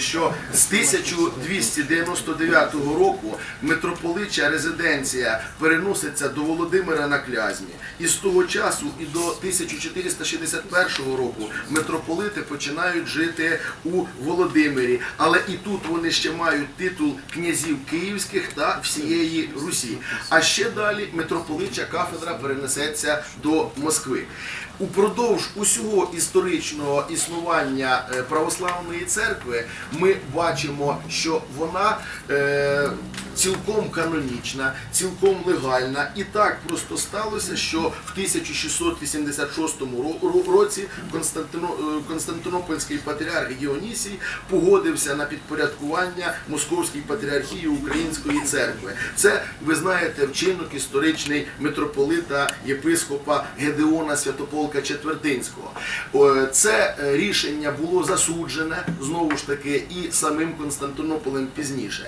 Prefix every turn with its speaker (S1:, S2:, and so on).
S1: що з 1299 року митрополича резиденція переноситься до Володимира на Клязьмі. І з того часу і до 1461 року митрополити починають жити у Володимирі. Але і тут вони ще мають титул князів київських та всієї Русі. А ще далі митрополича кафедра перенесеться до Москви. Упродовж усього історичного існування е, православної церкви ми бачимо, що вона е, цілком канонічна, цілком легальна. І так просто сталося, що в 1686 ро- ро- році Константино- е, Константинопольський патріарх Діонісій погодився на підпорядкування Московській патріархії Української церкви. Це ви знаєте вчинок історичний митрополита єпископа Гедеона Святополка Четвертинського. Це е, рішення було засуджене знову ж таки і самим Константинополем пізніше.